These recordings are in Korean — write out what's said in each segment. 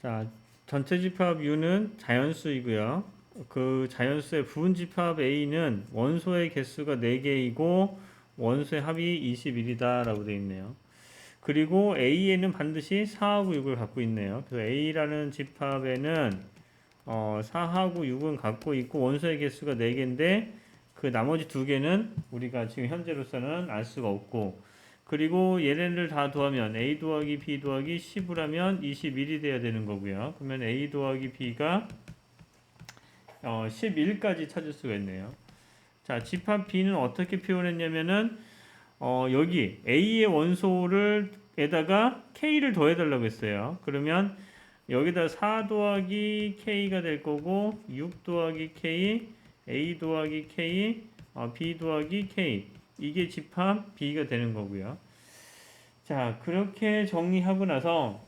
자, 전체 집합 U는 자연수이고요. 그 자연수의 부분 집합 A는 원소의 개수가 4개이고 원소의 합이 21이다라고 되어 있네요. 그리고 A에는 반드시 4하고 6을 갖고 있네요. 그래서 A라는 집합에는 어, 4하고 6은 갖고 있고 원소의 개수가 4개인데 그 나머지 두 개는 우리가 지금 현재로서는 알 수가 없고 그리고 얘네를 다 더하면 a 더하기 b 더하기 10을 하면 21이 돼야 되는 거고요. 그러면 a 더하기 b가 어, 11까지 찾을 수가 있네요. 자, 집합 b는 어떻게 표현했냐면은 어, 여기 a의 원소를 에다가 k를 더해 달라고 했어요. 그러면 여기다 4 더하기 k가 될 거고 6 더하기 k, a 더하기 k, 어, b 더하기 k 이게 집합 B가 되는 거고요. 자, 그렇게 정리하고 나서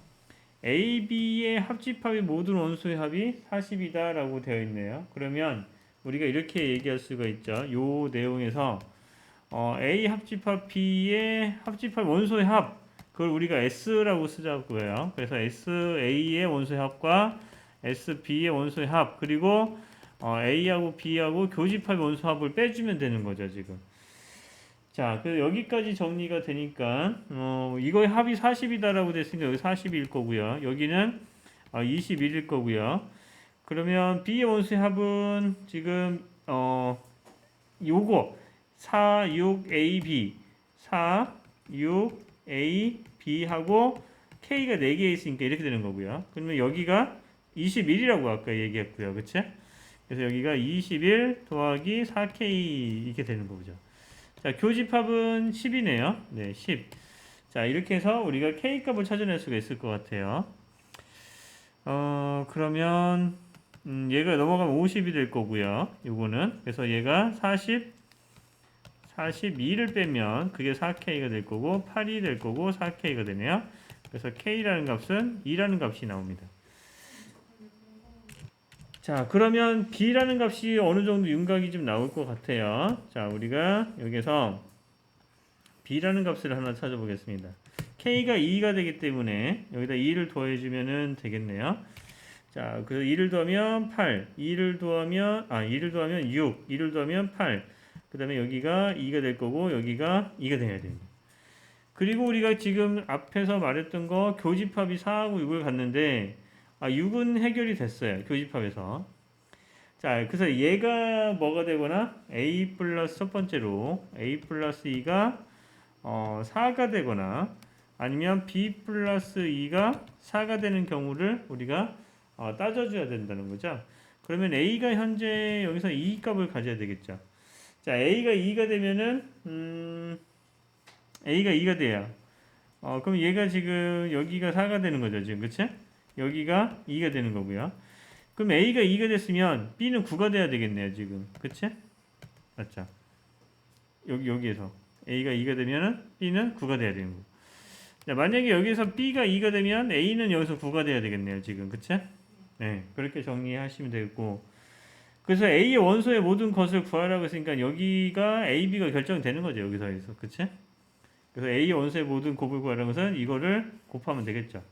A, B의 합집합이 모든 원소의 합이 40이다 라고 되어 있네요. 그러면 우리가 이렇게 얘기할 수가 있죠. 요 내용에서 어, A 합집합 B의 합집합 원소의 합 그걸 우리가 S라고 쓰자고요. 그래서 SA의 원소의 합과 SB의 원소의 합 그리고 어, A하고 B하고 교집합의 원소 합을 빼주면 되는 거죠 지금. 자, 그래서 여기까지 정리가 되니까 어, 이거의 합이 40이다라고 됐으니까 여기 40일 거고요. 여기는 어, 21일 거고요. 그러면 B의 원수의 합은 지금 어 요거 4, 6, A, B 4, 6, A, B 하고 K가 4개 있으니까 이렇게 되는 거고요. 그러면 여기가 21이라고 아까 얘기했고요. 그치? 그래서 여기가 21 더하기 4K 이렇게 되는 거죠. 자, 교집합은 10이네요. 네, 10. 자, 이렇게 해서 우리가 K 값을 찾아낼 수가 있을 것 같아요. 어, 그러면, 음, 얘가 넘어가면 50이 될 거고요. 요거는. 그래서 얘가 40, 42를 빼면 그게 4K가 될 거고, 8이 될 거고, 4K가 되네요. 그래서 K라는 값은 2라는 값이 나옵니다. 자, 그러면 B라는 값이 어느 정도 윤곽이 좀 나올 것 같아요. 자, 우리가 여기서 B라는 값을 하나 찾아보겠습니다. K가 2가 되기 때문에 여기다 2를 더해주면 되겠네요. 자, 그래서 2를 더하면 8, 2를 더하면, 아, 2를 더하면 6, 2를 더하면 8. 그 다음에 여기가 2가 될 거고, 여기가 2가 돼야 됩니다. 그리고 우리가 지금 앞에서 말했던 거 교집합이 4하고 6을 갖는데, 아, 6은 해결이 됐어요. 교집합에서. 자, 그래서 얘가 뭐가 되거나 a 플러스 첫 번째로 a 플러스 2가 어, 4가 되거나 아니면 b 플러스 2가 4가 되는 경우를 우리가 어, 따져줘야 된다는 거죠. 그러면 a가 현재 여기서 2 값을 가져야 되겠죠. 자, a가 2가 되면은 음, a가 2가 돼요. 어, 그럼 얘가 지금 여기가 4가 되는 거죠, 지금 그치? 여기가 2가 되는 거고요. 그럼 A가 2가 됐으면 B는 9가 돼야 되겠네요, 지금. 그치? 맞죠? 여기, 여기에서. A가 2가 되면은 B는 9가 돼야 되는 거. 자, 만약에 여기서 B가 2가 되면 A는 여기서 9가 돼야 되겠네요, 지금. 그치? 네. 그렇게 정리하시면 되겠고. 그래서 A의 원소의 모든 것을 구하라고 했으니까 여기가 A, B가 결정되는 거죠, 여기서. 여기서. 그치? 그래서 A의 원소의 모든 곱을 구하라는 것은 이거를 곱하면 되겠죠.